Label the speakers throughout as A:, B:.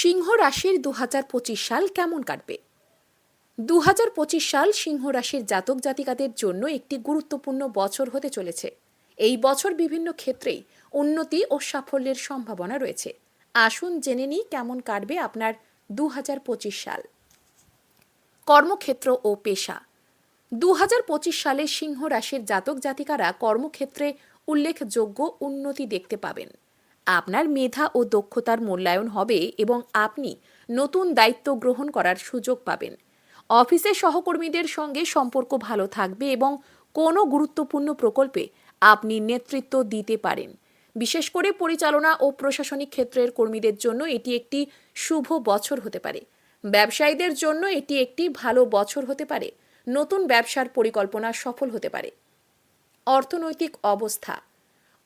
A: সিংহ রাশির দু হাজার পঁচিশ সাল কেমন কাটবে? দু হাজার পঁচিশ সাল সিংহ রাশির জাতক জাতিকাদের জন্য একটি গুরুত্বপূর্ণ বছর হতে চলেছে। এই বছর বিভিন্ন ক্ষেত্রেই উন্নতি ও সাফল্যের সম্ভাবনা রয়েছে। আসুন জেনে নিই কেমন কাটবে আপনার দু হাজার পঁচিশ সাল। কর্মক্ষেত্র ও পেশা। দু হাজার পঁচিশ সালে সিংহ রাশির জাতক জাতিকারা কর্মক্ষেত্রে উল্লেখযোগ্য উন্নতি দেখতে পাবেন। আপনার মেধা ও দক্ষতার মূল্যায়ন হবে এবং আপনি নতুন দায়িত্ব গ্রহণ করার সুযোগ পাবেন। অফিসে সহকর্মীদের সঙ্গে সম্পর্ক ভালো থাকবে এবং কোনো গুরুত্বপূর্ণ প্রকল্পে আপনি নেতৃত্ব দিতে পারেন। বিশেষ করে পরিচালনা ও প্রশাসনিক ক্ষেত্রের কর্মীদের জন্য এটি একটি শুভ বছর হতে পারে। ব্যবসায়ীদের জন্য এটি একটি ভালো বছর হতে পারে। নতুন ব্যবসার পরিকল্পনা সফল হতে পারে। অর্থনৈতিক অবস্থা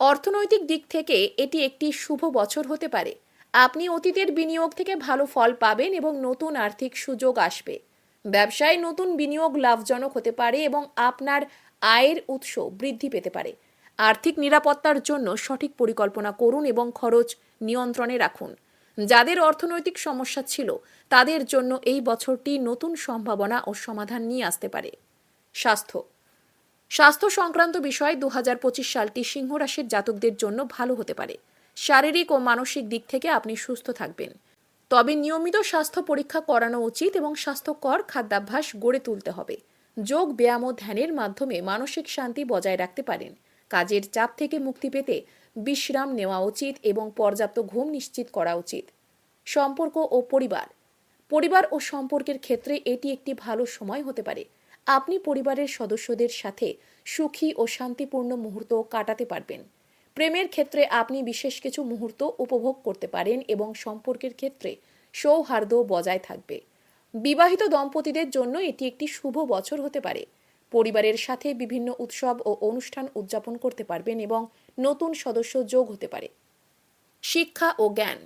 A: অর্থনৈতিক দিক থেকে এটি একটি শুভ বছর হতে পারে। আপনি অতীতের বিনিয়োগ থেকে ভালো ফল পাবেন এবং নতুন আর্থিক সুযোগ আসবে। ব্যবসায় নতুন বিনিয়োগ লাভজনক হতে পারে এবং আপনার আয়ের উৎস বৃদ্ধি পেতে পারে। আর্থিক নিরাপত্তার জন্য সঠিক পরিকল্পনা করুন এবং খরচ নিয়ন্ত্রণে রাখুন। যাদের অর্থনৈতিক সমস্যা ছিল, তাদের জন্য এই বছরটি নতুন সম্ভাবনা ও সমাধান নিয়ে আসতে পারে। স্বাস্থ্য স্বাস্থ্য সংক্রান্ত বিষয়ে দু হাজার পঁচিশ সালটি সিংহ রাশির জাতকদের জন্য ভালো হতে পারে। শারীরিক ও মানসিক দিক থেকে আপনি সুস্থ থাকবেন। তবে নিয়মিত স্বাস্থ্য পরীক্ষা করানো উচিত এবং স্বাস্থ্যকর খাদ্যাভ্যাস গড়ে তুলতে হবে। যোগ, ব্যায়াম ও ধ্যানের মাধ্যমে মানসিক শান্তি বজায় রাখতে পারেন। কাজের চাপ থেকে মুক্তি পেতে বিশ্রাম নেওয়া উচিত এবং পর্যাপ্ত ঘুম নিশ্চিত করা উচিত। সম্পর্ক ও পরিবার। পরিবার ও সম্পর্কের ক্ষেত্রে এটি একটি ভালো সময় হতে পারে। আপনি পরিবারের সদস্যদের সাথে সুখী ও শান্তিপূর্ণ মুহূর্ত কাটাতে পারবেন। প্রেমের ক্ষেত্রে আপনি বিশেষ কিছু মুহূর্ত উপভোগ করতে পারেন এবং সম্পর্কের ক্ষেত্রে সৌহার্দ্য বজায় থাকবে। বিবাহিত দম্পতিদের জন্য এটি একটি শুভ বছর হতে পারে। পরিবারের সাথে বিভিন্ন উৎসব ও অনুষ্ঠান উদযাপন করতে পারবেন এবং নতুন সদস্য যোগ হতে পারে। শিক্ষা ও জ্ঞান।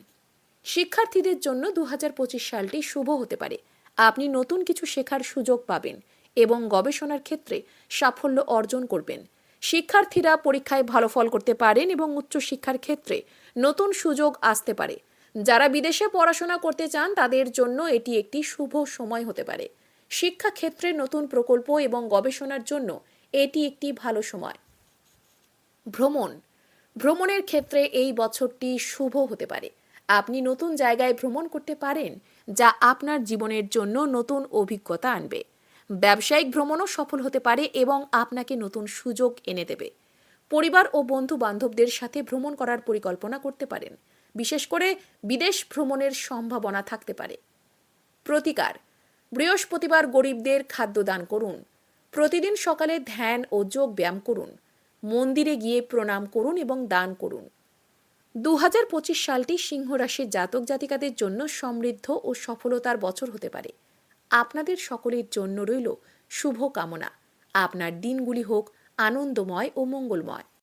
A: শিক্ষার্থীদের জন্য দু হাজার পঁচিশ সালটি শুভ হতে পারে। আপনি নতুন কিছু শেখার সুযোগ পাবেন। এবং গবেষণার ক্ষেত্রে সাফল্য অর্জন করবেন। শিক্ষার্থীরা পরীক্ষায় ভালো ফল করতে পারেন এবং উচ্চশিক্ষার ক্ষেত্রে নতুন সুযোগ আসতে পারে। যারা বিদেশে পড়াশোনা করতে চান, তাদের জন্য এটি একটি শুভ সময় হতে পারে। শিক্ষা ক্ষেত্রে নতুন প্রকল্প এবং গবেষণার জন্য এটি একটি ভালো সময়। ভ্রমণ। ভ্রমণের ক্ষেত্রে এই বছরটি শুভ হতে পারে। আপনি নতুন জায়গায় ভ্রমণ করতে পারেন, যা আপনার জীবনের জন্য নতুন অভিজ্ঞতা আনবে। ব্যবসায়িক ভ্রমণও সফল হতে পারে এবং আপনাকে নতুন সুযোগ এনে দেবে। পরিবার ও বন্ধু বান্ধবদের সাথে ভ্রমণ করার পরিকল্পনা করতে পারেন। বিশেষ করে বিদেশ ভ্রমণের সম্ভাবনা থাকতে পারে। প্রতিকার, বৃহস্পতিবার গরিবদের খাদ্য দান করুন। প্রতিদিন সকালে ধ্যান ও যোগ ব্যায়াম করুন। মন্দিরে গিয়ে প্রণাম করুন এবং দান করুন। দু হাজার পঁচিশ সালটি সিংহ রাশির জাতক জাতিকাদের জন্য সমৃদ্ধ ও সফলতার বছর হতে পারে। আপনাদের সকলের জন্য রইল শুভ কামনা আপনার দিনগুলি হোক আনন্দময় ও মঙ্গলময়।